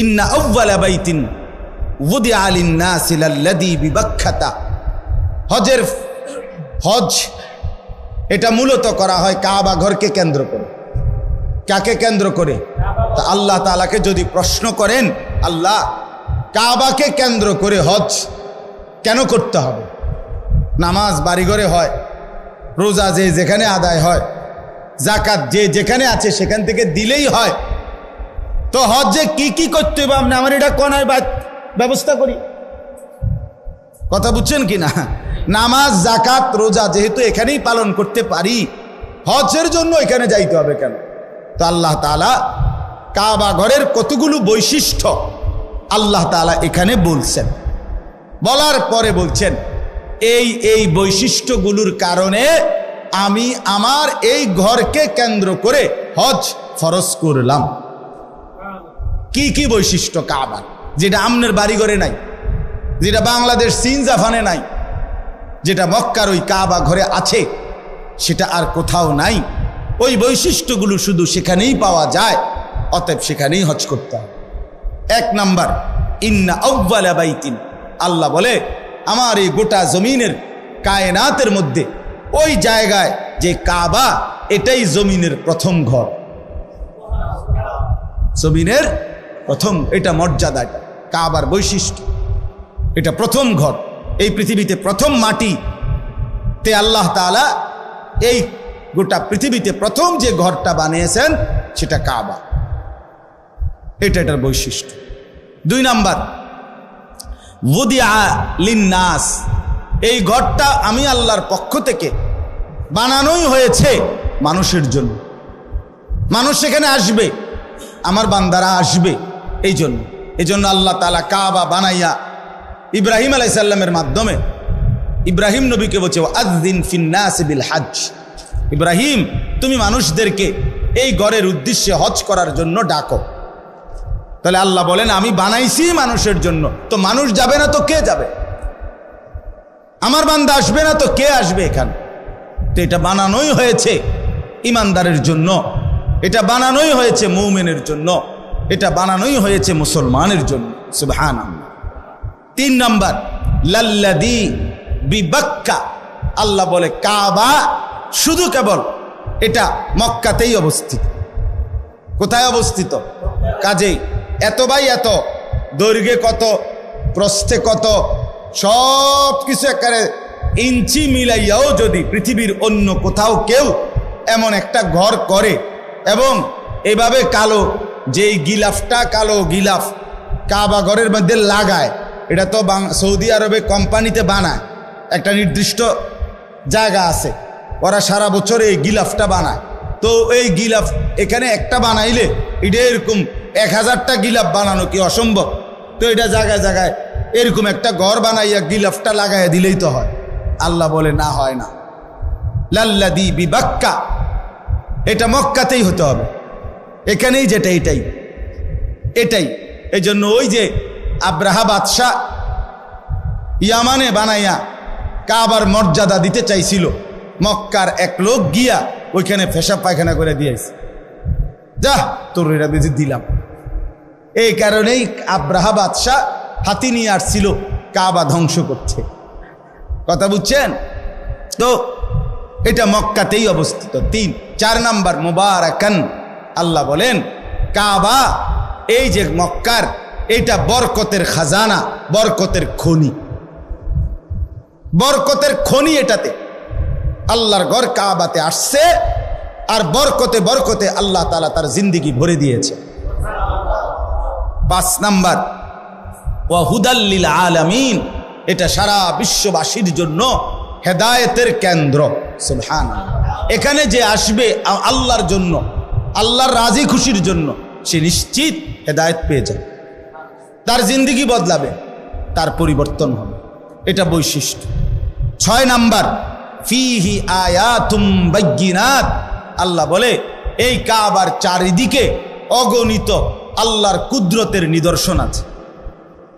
ইন্না আউ্বালা বাইতিন উদি আলিন নাসিলাল্লাদি বিবাক্ষাতা হজের হজ, এটা মূলত করা হয় কাবা ঘরকে কেন্দ্র করে। কাকে কেন্দ্র করে? তা আল্লাহ তালাকে যদি প্রশ্ন করেন, আল্লাহ, কাবাকে কেন্দ্র করে হজ কেন করতে হবে? নামাজ বাড়িঘরে হয়, রোজা যে যেখানে আদায় হয় জাকাত যে যেখানে আছে সেখান থেকে দিলেই হয়। তো হজে কি কি করতে হবে আপনি? আমার এটা কনায় ব্যবস্থা করি। কথা বুঝছেন কি না? নামাজ জাকাত রোজা যেহেতু এখানেই পালন করতে পারি, হজের জন্য এখানে যাইতে হবে কেন? তো আল্লাহ তালা কাবা ঘরের কতগুলো বৈশিষ্ট্য আল্লাহ তালা এখানে বলছেন। বলার পরে বলছেন, এই এই বৈশিষ্ট্যগুলোর কারণে আমি আমার এই ঘরকে কেন্দ্র করে হজ ফরজ করলাম। কি কি বৈশিষ্ট্য কাবার? যেটা আমনের বাড়িঘরে নাই, যেটা বাংলাদেশ চীন জাপানে নাই, যেটা মক্কার ওই কাবা ঘরে আছে, সেটা আর কোথাও নাই। ওই বৈশিষ্ট্যগুলো শুধু সেখানেই পাওয়া যায়, অতএব সেখানেই হজ করতে এক নাম্বার, ইন্না আউ্বালা বাইতিন। আল্লাহ বলে, আমার এই গোটা জমিনের কায়নাতের মধ্যে, ওই জায়গায় যে কাবা, এটাই জমিনের প্রথম ঘর। জমিনের প্রথম এটা মর্যাদা কাবার বৈশিষ্ট্য। এটা প্রথম ঘর। এই পৃথিবীতে প্রথম মাটি। তে আল্লাহ তাআলা এই গোটা পৃথিবীতে প্রথম যে ঘরটা বানিয়েছেন, সেটা কাবা। এটা এটার বৈশিষ্ট্য। দুই নাম্বার লিন্নাস। এই ঘরটা আমি আল্লাহর পক্ষ থেকে বানানোই হয়েছে মানুষের জন্য। মানুষ সেখানে আসবে, আমার বান্দারা আসবে। এই জন্য এই জন্য আল্লাহ তালা কাবা বানাইয়া ইব্রাহিম আলাইসাল্লামের মাধ্যমে ইব্রাহিম নবীকে বলছে আদিন ফিন্নাস বিল হাজ ইব্রাহিম, তুমি মানুষদেরকে এই গড়ের উদ্দেশ্যে হজ করার জন্য ডাকো। তাহলে আল্লাহ বলেন, আমি বানাইছি মানুষের জন্য। তো মানুষ যাবে না তো কে যাবে? আমার বান্দা আসবে না তো কে আসবে এখানে? তো এটা বানানোই হয়েছে ইমানদারের জন্য, এটা বানানোই হয়েছে মৌমেনের জন্য। এটা বানানোই হয়েছে মুসলমানের জন্য সুবহান তিন নম্বর লাল্লাদি বিবাক্কা আল্লাহ বলে, কাবা শুধু কেবল এটা মক্কাতেই অবস্থিত। কোথায় অবস্থিত? কাজেই এত বাই এত, দৈর্ঘ্যে কত, প্রস্থে কত সব কিছু একেবারে ইঞ্চি মিলাইয়াও যদি পৃথিবীর অন্য কোথাও কেউ এমন একটা ঘর করে এবং এভাবে কালো যেই গিলাফটা কালো গিলাফ কাবা ঘরের মধ্যে লাগায়, এটা তো সৌদি আরবে কোম্পানিতে বানায়। একটা নির্দিষ্ট জায়গা আছে, ওরা সারা বছর এই গিলাফটা বানায়। তো এই গিলাফ এখানে একটা বানাইলে এটা এরকম এক হাজারটা গিলাফ বানানো কি অসম্ভব? তো এটা জায়গায় জায়গায় এরকম একটা ঘর বানাইয়া গিলাফটা লাগাইয়া দিলেই তো হয়। আল্লাহ বলে, না, হয় না। লাল্লাদি বিবাক্কা। এটা মক্কাতেই হতে হবে। এখানেই যেটা এটাই। এটাই। এই জন্য ওই যে আব্রাহা বাদশাহ ইয়ামানে বানাইয়া কাবার মর্যাদা দিতে চাইছিল, মক্কার এক লোক গিয়া ওইখানে ফেসা পায়খানা করে দিয়েছে যা, তোর এটা বেশি দিলাম। এই কারণেই আব্রাহা বাদশাহ হাতি নিয়ে আসছিল, কাবা ধ্বংস করছে কথা বুঝছেন? তো এটা মক্কাতেই অবস্থিত। তিন, চার নাম্বার, মুবারাকান। আল্লাহ বলেন, কাবা, এই যে মক্কার এইটা বরকতের খাজানা, বরকতের খনি। বরকতের খনি এটাতে। আল্লাহর ঘর কাবাতে আসছে, আর বরকতে বরকতে আল্লাহ তালা তার জিন্দিগি ভরে দিয়েছে। পাঁচ নাম্বার ওয়াহুদাল্লিল আলামিন, এটা সারা বিশ্ববাসীর জন্য হেদায়েতের কেন্দ্র সুবহান এখানে যে আসবে আল্লাহর জন্য আল্লাহর রাজি খুশির জন্য সে নিশ্চিত হেদায়ত পেয়ে যাবে তার জিন্দিগি বদলাবে, তার পরিবর্তন হবে। এটা বৈশিষ্ট্য। ছয় নাম্বার, ফিহি আয়াতুম বাইয়িনাত। আল্লাহ বলে, এই কাবার চারিদিকে অগণিত আল্লাহর কুদরতের নিদর্শন আছে।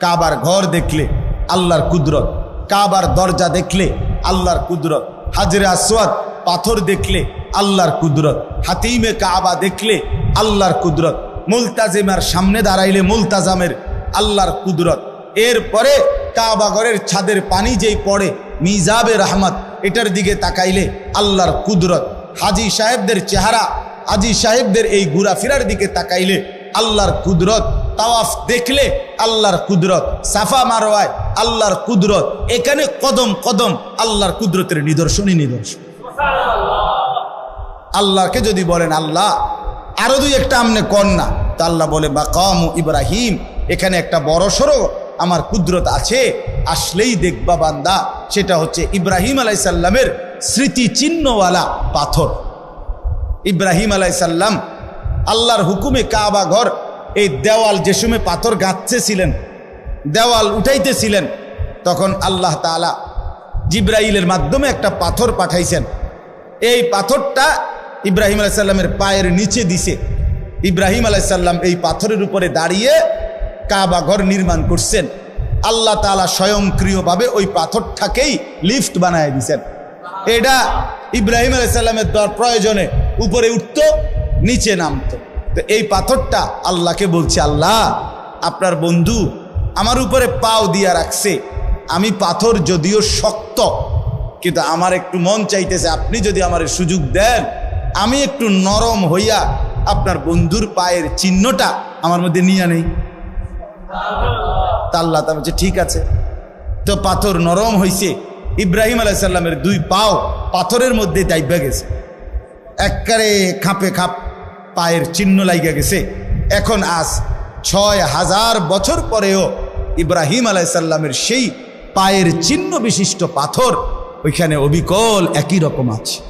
কাবার ঘর দেখলে আল্লাহর কুদরত, কাবার দরজা দেখলে আল্লাহর কুদরত। হাজরে আসওয়াদ পাথর দেখলে আল্লাহর কুদরত, হাতিমে কাবা দেখলে আল্লাহর কুদরত, মুলতাজিমার সামনে দাঁড়াইলে মুলতাজামের আল্লাহর কুদরত। এরপরে কাবাগরের ছাদের পানি যেই পড়ে, মিজাবে রহমত, এটার দিকে তাকাইলে আল্লাহর কুদরত। হাজি সাহেবদের চেহারা, হাজি সাহেবদের এই ঘুরাফিরার দিকে তাকাইলে আল্লাহর কুদরত। তাওয়াফ দেখলে আল্লাহর কুদরত, সাফা মারোয়ায় আল্লাহর কুদরত, এখানে কদম কদম আল্লাহর কুদরতের নিদর্শনই নিদর্শন। আল্লাহকে যদি বলেন আল্লাহ, আরও দুই একটা আমনে কন্যা তা আল্লাহ বলে বা কম ইব্রাহিম, এখানে একটা বড় সড়ো আমার কুদরত আছে, আসলেই দেখবা বান্দা, সেটা হচ্ছে ইব্রাহিম আলাইসাল্লামের স্মৃতি চিহ্নওয়ালা পাথর। ইব্রাহিম আলাইসাল্লাম আল্লাহর হুকুমে কাবা ঘর, এই দেওয়াল যে সময় পাথর গাঁথতেছিলেন, দেওয়াল উঠাইতেছিলেন, তখন আল্লাহ তালা জিব্রাইলের মাধ্যমে একটা পাথর পাঠাইছেন। এই পাথরটা ইব্রাহিম আলাইসাল্লামের পায়ের নিচে দিছে। ইব্রাহিম আলাইসাল্লাম এই পাথরের উপরে দাঁড়িয়ে কাবা ঘর নির্মাণ করছেন। আল্লাহ তালা স্বয়ংক্রিয়ভাবে ওই পাথরটাকেই লিফট বানায় দিছেন। এটা ইব্রাহিম আলাইসাল্লামের দর প্রয়োজনে উপরে উঠতো, নিচে নামতো। তো এই পাথরটা আল্লাহকে বলছে, আল্লাহ, আপনার বন্ধু আমার উপরে পাও দিয়া রাখছে। আমি পাথর যদিও শক্ত কিন্তু আমার একটু মন চাইতেছে, আপনি যদি আমার সুযোগ দেন, আমি একটু নরম হইয়া আপনার বন্ধুর পায়ের চিহ্নটা আমার মধ্যে নিয়ে নেই। তা আল্লাহ তা বলছে, ঠিক আছে। তো পাথর নরম হইছে, ইব্রাহিম আলাইসাল্লামের দুই পাও পাথরের মধ্যে দাইবা গেছে। একবারে খাপে খাপ পায়ের চিহ্ন লাইগা গেছে। এখন আজ ছয় হাজার বছর পরেও ইব্রাহিম আলাইসাল্লামের সেই পায়ের চিহ্ন বিশিষ্ট পাথর ওইখানে অবিকল একই রকম আছে।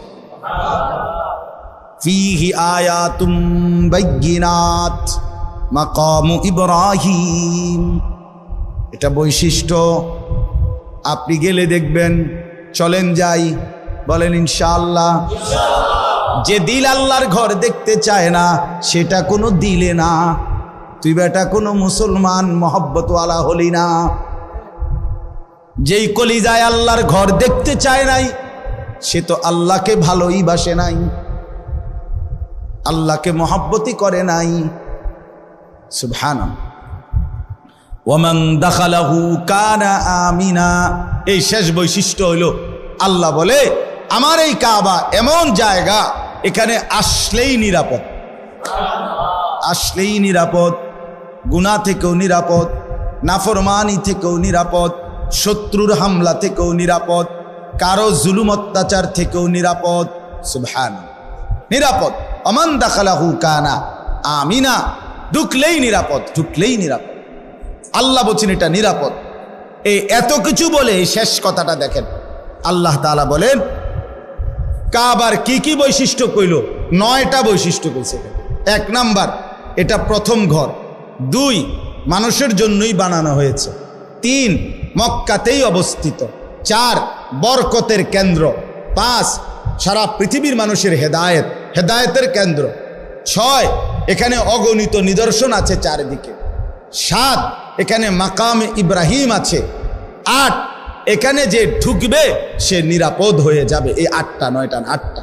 এটা বৈশিষ্ট্য। আপনি গেলে দেখবেন, চলেন যাই, বলেন ইনশাআল্লাহ। যে দিল আল্লাহর ঘর দেখতে চায় না, সেটা কোনো দিলে না। তুই বেটা কোনো মুসলমান, মহব্বতওয়ালা হলি না। যেই কলিজায় আল্লাহর ঘর দেখতে চায় নাই, সে তো আল্লাহকে ভালোই বাসে নাই, আল্লাহকে মহব্বতই করে নাই। সুবহান ওয়ামান দাখালাহু কানা আমিনা। এই শেষ বৈশিষ্ট্য হইল, আল্লাহ বলে, আমার এই কাবা এমন জায়গা, এখানে আসলেই নিরাপদ। আসলেই নিরাপদ। গুণা থেকেও নিরাপদ, নাফরমানি থেকেও নিরাপদ। শত্রুর হামলা থেকেও নিরাপদ, কারও জুলুম অত্যাচার থেকেও নিরাপদ। সুবহান নিরাপদ। অমান দাখালাহু কানা। আমিনা। ঢুকলেই নিরাপদ ঢুকলেই নিরাপদ। আল্লাহ বলছেন, এটা নিরাপদ। এই এত কিছু বলে শেষ কথাটা দেখেন। আল্লাহ তালা বলেন, কাবার কি কি বৈশিষ্ট্য কইল? নয়টা বৈশিষ্ট্য কইছে। এক নাম্বার, এটা প্রথম ঘর। দুই, মানুষের জন্যই বানানো হয়েছে। তিন মক্কাতেই অবস্থিত। চার, বরকতের কেন্দ্র। পাঁচ, সারা পৃথিবীর মানুষের হেদায়েত। হেদায়েতের কেন্দ্র। ছয়, এখানে অগণিত নিদর্শন আছে চারিদিকে। সাত, এখানে মাকাম ইব্রাহিম আছে। আট, এখানে যে ঢুকবে, সে নিরাপদ হয়ে যাবে। এই আটটা, নয়টা, আটটা।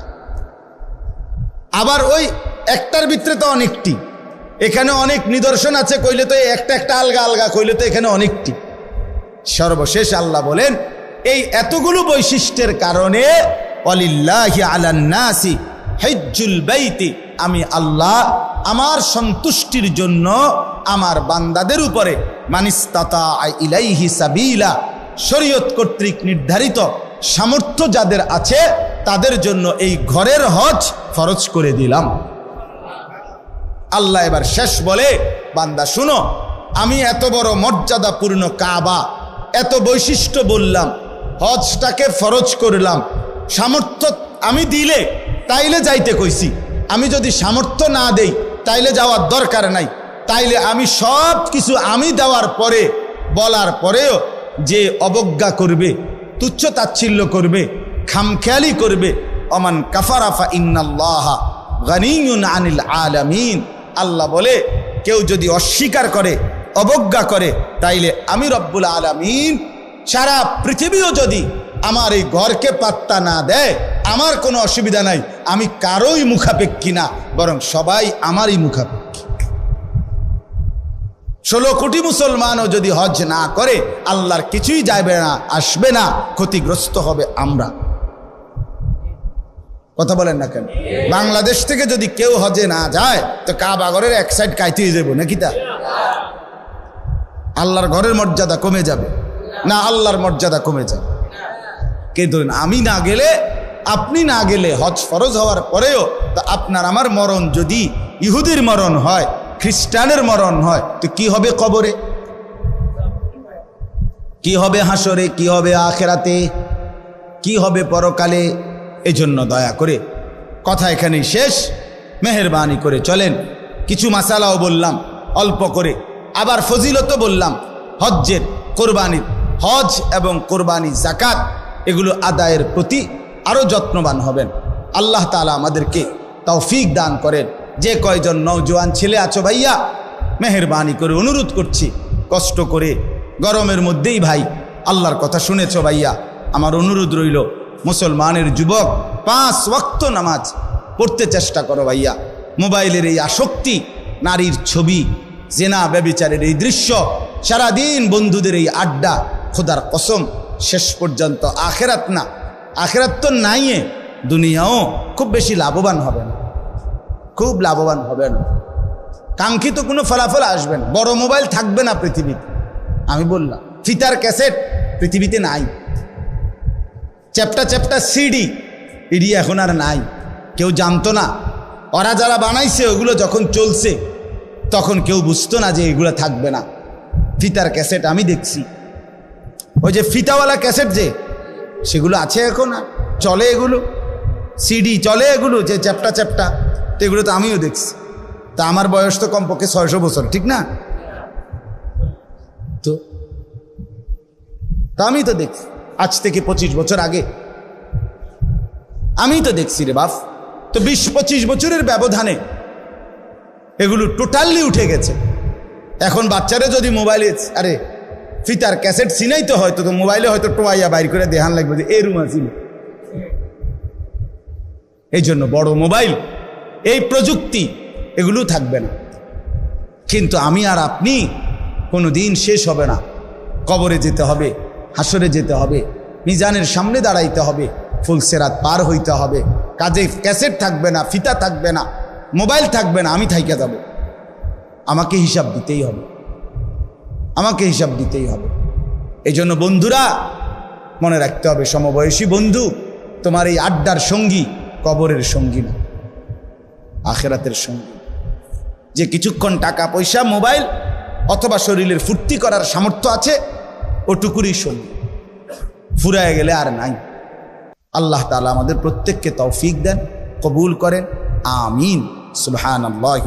আবার ওই একটার ভিতরে তো অনেকটি। এখানে অনেক নিদর্শন আছে, কইলে তো একটা একটা আলগা আলগা, কইলে তো এখানে অনেকটি। সর্বশেষ আল্লাহ বলেন, এই এতগুলো বৈশিষ্ট্যের কারণে হেজ্জুল বাইতি, আমি আল্লাহ আমার সন্তুষ্টির জন্য আমার বান্দাদের উপরে মানিস্তাতা সাবিলা, শরীয়ত কর্তৃক নির্ধারিত সামর্থ্য যাদের আছে তাদের জন্য এই ঘরের হজ ফরজ করে দিলাম। আল্লাহ এবার শেষ বলে, বান্দা শুনো, আমি এত বড় মর্যাদাপূর্ণ কাবা এত বৈশিষ্ট্য বললাম, হজটাকে ফরজ করলাম। সামর্থ্য আমি দিলে তাইলে যাইতে কইছি। আমি যদি সামর্থ্য না দেই, তাইলে যাওয়ার দরকার নাই। তাইলে আমি সব কিছু আমি দেওয়ার পরে, বলার পরেও যে অবজ্ঞা করবে, তুচ্ছ তাচ্ছিল্য করবে, খামখেয়ালি করবে, অমান কাফারাফা ইন্নাল্লাহ গানিউন আনিল আলামিন। আল্লাহ বলে, কেউ যদি অস্বীকার করে অবজ্ঞা করে, তাইলে আমি রব্বুল আলামিন সারা পৃথিবীও যদি আমার এই ঘরকে পাত্তা না দেয়, আমার কোনো অসুবিধা নাই, আমি কারোই মুখাপেক্ষী না, বরং সবাই আমারই মুখাপেক্ষী। ষোলো কোটি মুসলমানও যদি হজ না করে, আল্লাহর কিছুই যাবে না, আসবে না, ক্ষতিগ্রস্ত হবে আমরা। কথা বলেন না কেন? বাংলাদেশ থেকে যদি কেউ হজে না যায়, তো কাবাগরের এক সাইড কাইতেই দেবো, নাকি তা? আল্লাহর ঘরের মর্যাদা কমে যাবে। না, আল্লাহর মর্যাদা কমে যাবে। কে ধরেন, আমি না গেলে, আপনি না গেলে হজ ফরজ হওয়ার পরেও, তা আপনার আমার মরণ যদি ইহুদির মরণ হয়, খ্রিস্টানের মরণ হয়, তো কি হবে কবরে? কি হবে হাসরে? কি হবে আখেরাতে? কি হবে পরকালে? এজন্য দয়া করে কথা এখানেই শেষ। মেহরবানি করে চলেন। কিছু মাসালাও বললাম, অল্প করে। আবার ফজিলত বললাম, হজ্জের কোরবানির, হজ এবং কোরবানি জাকাত এগুলো আদায়ের প্রতি আরও যত্নবান হবেন। আল্লাহ তালা আমাদেরকে তৌফিক দান করেন। যে কয়জন নৌজওয়ান ছেলে আছো ভাইয়া, মেহরবানি করে অনুরোধ করছি, কষ্ট করে, গরমের মধ্যেই ভাই, আল্লাহর কথা শুনেছ ভাইয়া। আমার অনুরোধ রইল, মুসলমানের যুবক, পাঁচ ওয়াক্ত নামাজ পড়তে চেষ্টা করো ভাইয়া। মোবাইলের এই আসক্তি, নারীর ছবি জেনা, ব্যবিচারের এই দৃশ্য, সারাদিন বন্ধুদের এই আড্ডা, খোদার কসম, শেষ পর্যন্ত আখেরাত না। আখেরাত তো নাইয়ে, দুনিয়াও খুব বেশি লাভবান হবে না। খুব লাভবান হবে না। কাঙ্ক্ষিত কোনো ফলাফল আসবে না। বড় মোবাইল থাকবে না পৃথিবীতে। আমি বললাম, ফিতার ক্যাসেট পৃথিবীতে নাই। চ্যাপটা চ্যাপটা সিডি, ইডি এখন আর নাই। কেউ জানতো না। ওরা যারা বানাইছে, ওগুলো যখন চলছে তখন কেউ বুঝতো না যে এগুলো থাকবে না। ফিতার ক্যাসেট আমি দেখছি। ওই যে ফিতাওয়ালা ক্যাসেট যে, সেগুলো আছে এখন চলে এগুলো। সিডি চলে এগুলো যে চ্যাপটা চ্যাপটা। তো এগুলো তো আমিও দেখছি। তা আমার বয়স তো কমপক্ষে ছয়শো বছর, ঠিক না? তো তা আমি তো দেখছি। আজ থেকে পঁচিশ বছর আগে। আমি তো দেখছি রে বাপ। তো বিশ পঁচিশ বছরের ব্যবধানে এগুলো টোটালি উঠে গেছে। এখন বাচ্চারা যদি মোবাইলে আরে, ফিতার ক্যাসেট সিনাই তো হয়তো, তো মোবাইলে হয়তো টোয়াইয়া বাইর করে দেহান লাগবে যে এই রুম আছিল এই জন্য বড় মোবাইল এই প্রযুক্তি, এগুলো থাকবে না। কিন্তু আমি আর আপনি কোনো দিন শেষ হবে না। কবরে যেতে হবে, হাসরে যেতে হবে, মিজানের সামনে দাঁড়াইতে হবে ফুলসেরাত পার হইতে হবে। কাজে ক্যাসেট থাকবে না, ফিতা থাকবে না। মোবাইল থাকবে না, আমি থাইকে যাব। আমাকে হিসাব দিতেই হবে। আমাকে হিসাব দিতেই হবে। এই জন্য বন্ধুরা, মনে রাখতে হবে, সমবয়সী বন্ধু, তোমার এই আড্ডার সঙ্গী কবরের সঙ্গী না, আখেরাতের সঙ্গী। যে কিছুক্ষণ টাকা, পয়সা, মোবাইল অথবা শরীরের ফুর্তি করার সামর্থ্য আছে, ওটুকুরই সঙ্গী। ফুরায় গেলে আর নাই। আল্লাহ তালা আমাদের প্রত্যেককে তৌফিক দেন, কবুল করেন, আমিন। সুবহান আল্লাহ